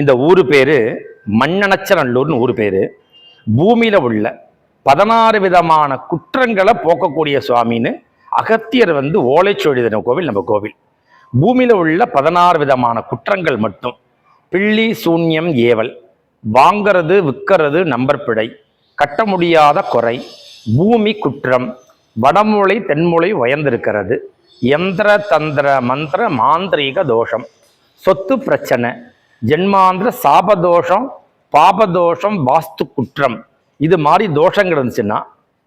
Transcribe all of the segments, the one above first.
இந்த ஊர் பேர் மண்ணனச்சநல்லூர்னு ஊர் பேர். பூமியில் உள்ள பதினாறு விதமான குற்றங்களை போக்கக்கூடிய சுவாமின்னு அகத்தியர் வந்து ஓலைச்சொழிதன கோவில் நம்ம கோவில். பூமியில் உள்ள பதினாறு விதமான குற்றங்கள் மட்டும். பிள்ளி சூன்யம் ஏவல். வாங்கிறது விற்கிறது நம்பர் பிழை. கட்ட முடியாத குறை. பூமி குற்றம். வடமொழி தென்மொழி உயர்ந்திருக்கிறது. எந்திர தந்திர மந்திர மாந்திரீக தோஷம். சொத்து பிரச்சனை. ஜென்மாந்திர சாபதோஷம் பாபதோஷம் வாஸ்து குற்றம். இது மாதிரி தோஷங்கள் இருந்துச்சுன்னா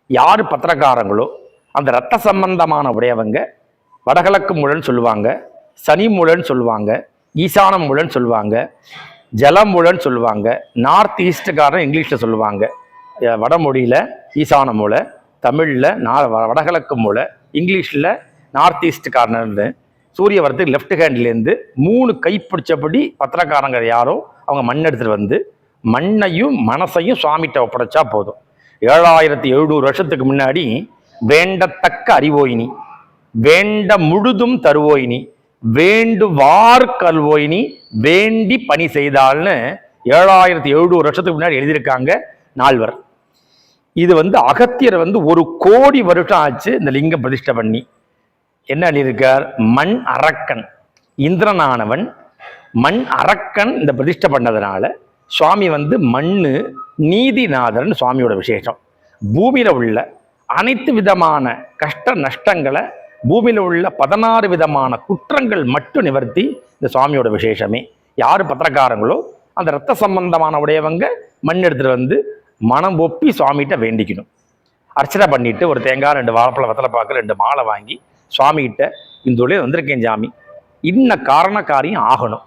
யார் பத்திரக்காரங்களோ அந்த ரத்த சம்பந்தமான உடையவங்க வடகிழக்கு முழன்னு சொல்லுவாங்க சனி முழன்னு சொல்லுவாங்க ஈசான முழன்னு சொல்லுவாங்க ஜலம் ஜலமுழன்னு சொல்லுவாங்க நார்த் ஈஸ்ட்டுக்காரன் இங்கிலீஷில் சொல்லுவாங்க வடமொழியில் ஈசான மூலை தமிழில் நா வ- வடகிழக்கு மூலை இங்கிலீஷில் நார்த் ஈஸ்ட் கார்னர்னு சூரிய லெஃப்ட் ஹேண்ட்லேருந்து மூணு கை பிடிச்சபடி பத்திரக்காரங்க யாரோ அவங்க மண் எடுத்துகிட்டு வந்து மண்ணையும் மனசையும் சுவாமிகிட்ட ஒப்படைச்சா போதும். ஏழாயிரத்தி எழுநூறு வருஷத்துக்கு முன்னாடி வேண்டத்தக்க அறிவோயினி வேண்ட முழுதும் தருவோயினி வேண்டுவார் கல்வோயினி வேண்டி பணி செய்தால்னு ஏழாயிரத்தி எழுநூறு வருஷத்துக்கு முன்னாடி எழுதியிருக்காங்க நால்வர். இது வந்து அகத்தியர் வந்து ஒரு கோடி வருஷம் ஆச்சு இந்த லிங்கம் பிரதிஷ்டை பண்ணி. என்ன எழுதியிருக்கார்? மண் அரக்கன். இந்திரனானவன் மண் அரக்கன் இந்த பிரதிஷ்டை பண்ணதுனால சுவாமி வந்து மண் நீதிநாதன் சுவாமியோட விசேஷம். பூமியில் உள்ள அனைத்து விதமான கஷ்ட நஷ்டங்களை பூமியில் உள்ள பதினாறு விதமான குற்றங்கள் மட்டும் நிவர்த்தி இந்த சுவாமியோட விசேஷமே. யார் பத்திரக்காரங்களோ அந்த ரத்த சம்பந்தமான உடையவங்க மண் எடுத்துட்டு வந்து மனம் ஒப்பி சுவாமிகிட்ட வேண்டிக்கணும். அர்ச்சனை பண்ணிட்டு ஒரு தேங்காய் ரெண்டு வாழைப்பழ வத்தலை பார்க்க ரெண்டு மாலை வாங்கி சுவாமிகிட்ட இந்த உள்ளே வந்திருக்கேன் சாமி இன்ன காரண காரியம் ஆகணும்.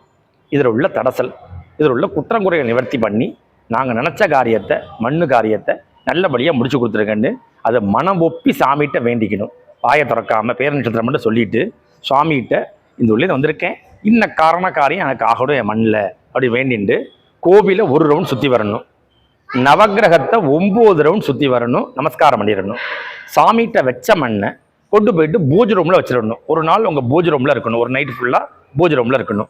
இதில் உள்ள தடசல் இதில் உள்ள குற்றங்குறையை நிவர்த்தி பண்ணி நாங்கள் நினச்ச காரியத்தை மண்ணு காரியத்தை நல்லபடியாக முடிச்சு கொடுத்துருக்கேன்னு அதை மனம் ஒப்பி சாமிகிட்ட வேண்டிக்கணும். வாயை திறக்காமல் பேர நட்சத்திரம் மட்டும் சொல்லிட்டு சுவாமிகிட்ட இந்த உள்ளே வந்திருக்கேன். இன்ன காரண காரியம் எனக்கு ஆகணும் என் மண்ணில் அப்படி வேண்டிண்டு கோவிலை ஒரு ரவுண்ட் சுற்றி வரணும். நவக்கிரகத்தை ஒம்பது ரவுண்ட் சுற்றி வரணும். நமஸ்காரம் பண்ணிடணும். சாமிகிட்ட வச்ச மண்ணை கொண்டு போயிட்டு பூஜை ரூமில் வச்சிடணும். ஒரு நாள் உங்கள் பூஜை ரூமில் இருக்கணும். ஒரு நைட்டு ஃபுல்லாக பூஜை ரூமில் இருக்கணும்.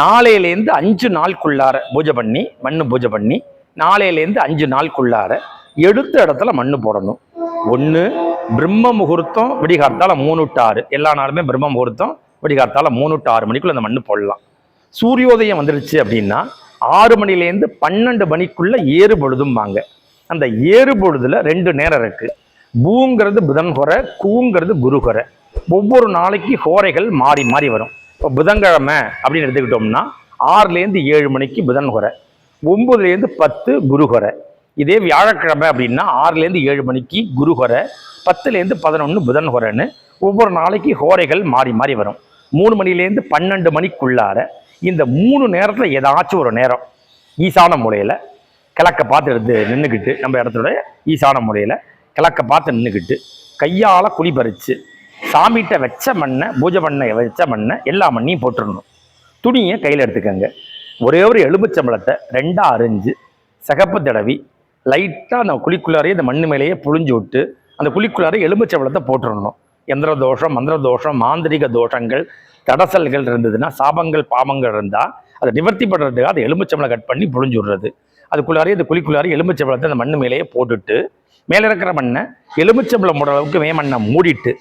நாளையிலேருந்து அஞ்சு நாளுக்குள்ளார பூஜை பண்ணி மண்ணு பூஜை பண்ணி நாளையிலேருந்து அஞ்சு நாளுக்குள்ளார எடுத்த இடத்துல மண்ணு போடணும். ஒன்று பிரம்ம முகூர்த்தம் விடிகார்த்தால மூணு டு ஆறு. எல்லா நாளுமே பிரம்ம முகூர்த்தம் விடிகார்த்தால மூணு டு ஆறு மணிக்குள்ள அந்த மண்ணு போடலாம். சூரியோதயம் வந்துருச்சு அப்படின்னா ஆறு மணிலேருந்து பன்னெண்டு மணிக்குள்ள ஏறு பொழுதும்பாங்க. அந்த ஏறு பொழுதுல ரெண்டு நேரம் இருக்குது பூங்கிறது புதன் ஹொரை கூங்கிறது குரு ஹொரை ஒவ்வொரு நாளைக்கு ஹோரைகள் மாறி மாறி வரும். இப்போ புதன்கிழமை அப்படின்னு எடுத்துக்கிட்டோம்னா ஆறுலேருந்து ஏழு மணிக்கு புதன் ஹொரை ஒம்பதுலேருந்து பத்து குரு ஹொரை இதே வியாழக்கிழமை அப்படின்னா ஆறுலேருந்து ஏழு மணிக்கு குரு ஹொரை பத்துலேருந்து பதினொன்று புதன் ஹொரைன்னு ஒவ்வொரு நாளைக்கு ஹோரைகள் மாறி மாறி வரும். மூணு மணிலேருந்து பன்னெண்டு மணிக்குள்ளார இந்த மூணு நேரத்தில் ஏதாச்சும் ஒரு நேரம் ஈசான மூலையில் கிழக்க பார்த்து எடுத்து நின்றுக்கிட்டு நம்ம இடத்துல ஈசான மூலையில் கிழக்க பார்த்து நின்றுக்கிட்டு கையால் குழி பறித்து சாமிகிட்ட வச்ச மண்ணை பூஜை பண்ண வச்ச மண்ணை எல்லா மண்ணையும் போட்டுடணும் துணியை கையில் எடுத்துக்கங்க. ஒரே ஒரு எலும்புச்சம்பளத்தை ரெண்டாக அரிஞ்சு சிகப்பு தடவி லைட்டாக அந்த குழிக்குள்ளாரையே அந்த மண்ணு மேலேயே புழிஞ்சு விட்டு அந்த குழிக்குள்ளாரே எலும்புச்சம்பளத்தை போட்டுடணும் எந்திர தோஷம் மந்திர தோஷம் மாந்திரிக தோஷங்கள் தடசல்கள் இருந்ததுன்னா சாபங்கள் பாவங்கள் இருந்தால் அதை நிவர்த்தி பண்ணுறதுக்காக அதை எலும்புச்சம்பளம் கட் பண்ணி புழிஞ்சு விடுறது. அதுக்குள்ளாரே அந்த குழிக்குள்ளாரே எலும்புச்சம்பளத்தை அந்த மண்ணு மேலேயே போட்டுட்டு மேலே இருக்கிற மண்ணை எலுமிச்சம்பளம் மூட அளவுக்கு மே மண்ணை மூடிட்டு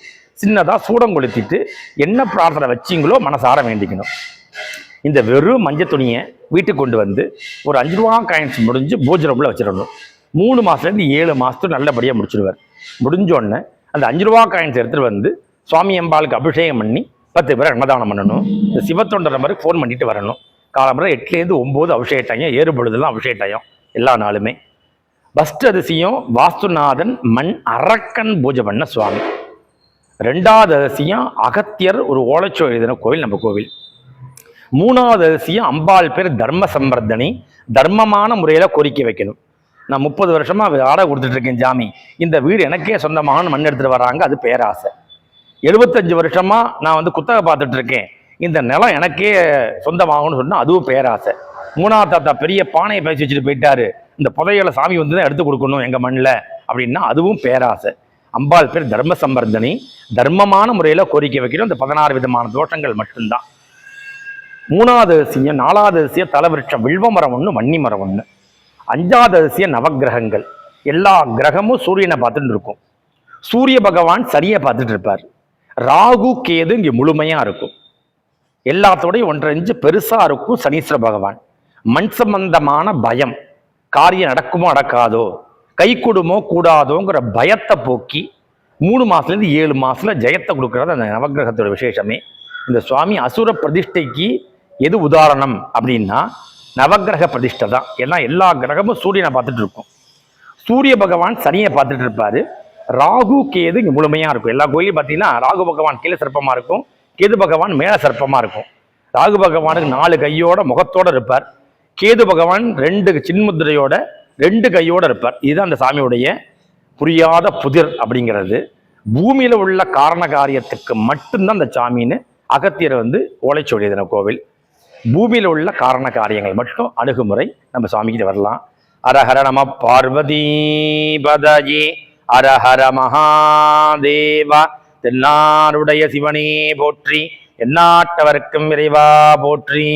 சின்னதாக சூடம் கொளுத்திட்டு என்ன பிரார்த்தனை வச்சீங்களோ மனசார வேண்டிக்கணும். இந்த வெறும் மஞ்சள் துணியை வீட்டுக்கு கொண்டு வந்து ஒரு அஞ்சு ரூபா காயின்ஸ் முடிஞ்சு பூஜை ரூமில் வச்சிடணும். மூணு மாதத்துலேருந்து ஏழு மாதத்துக்கு நல்லபடியாக முடிச்சிடுவார். முடிஞ்சோடனே அந்த அஞ்சு ரூபா காயின்ஸ் எடுத்துகிட்டு வந்து சுவாமி அம்பாளுக்கு அபிஷேகம் பண்ணி பத்து பேரை அன்னதானம் பண்ணணும். இந்த சிவத்தொண்டர் நம்பருக்கு ஃபோன் பண்ணிட்டு வரணும். காலம்பரம் எட்டுலேருந்து ஒம்பது அபிஷேக டைம் ஏறு பொழுதெல்லாம் அபிஷேக எல்லா நாளுமே. ஃபஸ்ட் அதிசயம் வாஸ்துநாதன் மண் அரக்கன் பூஜை பண்ண சுவாமி. ரெண்டாவது அதிசயம் அகத்தியர் ஒரு ஓலைச்சோ எழுதின கோவில் நம்ம கோவில். மூணாவது அதிசயம் அம்பாள் பேர் தர்ம சம்பர்தனி தர்மமான முறையில் கோரிக்கை வைக்கணும். நான் முப்பது வருஷமாக ஆடை கொடுத்துட்டு இருக்கேன் ஜாமி. இந்த வீடு எனக்கே சொந்தமான மண் எடுத்துகிட்டு வராங்க அது பேராசை. எழுபத்தஞ்சு வருஷமாக நான் வந்து குத்தகை பார்த்துட்டு இருக்கேன் இந்த நிலம் எனக்கே சொந்தமாகணும்னு சொன்னால் அதுவும் பேராசை. மூணாவது தாத்தா பெரிய பானையை பேசி வச்சுட்டு போயிட்டாரு. இந்த புதையலை சாமி வந்து தான் எடுத்து கொடுக்கணும் எங்கள் மண்ணில் அப்படின்னா அதுவும் பேராசை. அம்பாள் பேர் தர்ம சம்பர்தனி. தர்மமான முறையில் கோரிக்கை வைக்கணும் இந்த பதினாறு விதமான தோஷங்கள் மட்டும்தான். மூணாவது அதிசயம் நாலாவது அதிசயம் தலவிருட்சம் வில்வ மரம் ஒன்று வன்னி மரம் ஒன்று அஞ்சாவது அதிசயம் நவக்கிரகங்கள். எல்லா கிரகமும் சூரியனை பார்த்துட்டு இருக்கும். சூரிய பகவான் சரியை பார்த்துட்டு இருப்பார். ராகு கேது இங்கே முழுமையாக இருக்கும். எல்லாத்தோடையும் ஒன்றரை இன்ச்சு பெருசாக இருக்கும் சனீஸ்வர பகவான். மண் சம்பந்தமான பயம். காரியம் நடக்குமோ நடக்காதோ? கை கூடுமோ கூடாதோங்கிற பயத்தை போக்கி மூணு மாசத்துலேருந்து ஏழு மாதத்தில் ஜெயத்தை கொடுக்குறது அந்த நவக்கிரகத்தோட விசேஷமே. இந்த சுவாமி அசுர பிரதிஷ்டைக்கு எது உதாரணம் அப்படின்னா நவக்கிரக பிரதிஷ்டை தான். ஏன்னா எல்லா கிரகமும் சூரியனை பார்த்துட்டு இருக்கும். சூரிய பகவான் சனியை பார்த்துட்டு இருப்பார். ராகு கேது இங்கே முழுமையாக இருக்கும். எல்லா கோயிலையும் பார்த்தீங்கன்னா ராகு பகவான் கீழே சிற்பமாக இருக்கும். கேது பகவான் மேலே சிற்பமாக இருக்கும். ராகு பகவானுக்கு நாலு கையோட முகத்தோடு இருப்பார். கேது பகவான் ரெண்டு சின்முத்திரையோட ரெண்டு கையோட இருப்பார். இதுதான் அந்த சாமியுடைய புரியாத புதிர் அப்படிங்கிறது. பூமியில் உள்ள காரண காரியத்துக்கு மட்டும்தான் அந்த சாமின்னு அகத்தியரை வந்து ஓலைச்சொல்லியதன கோவில். பூமியில் உள்ள காரண காரியங்கள் மட்டும் அணுகுமுறை நம்ம சாமிக்கிட்ட வரலாம். அரஹர நம பார்வதி அரஹர மகாதேவா தென்னாருடைய சிவனே போற்றி எந்நாட்டவர்க்கும் விரைவா போற்றி.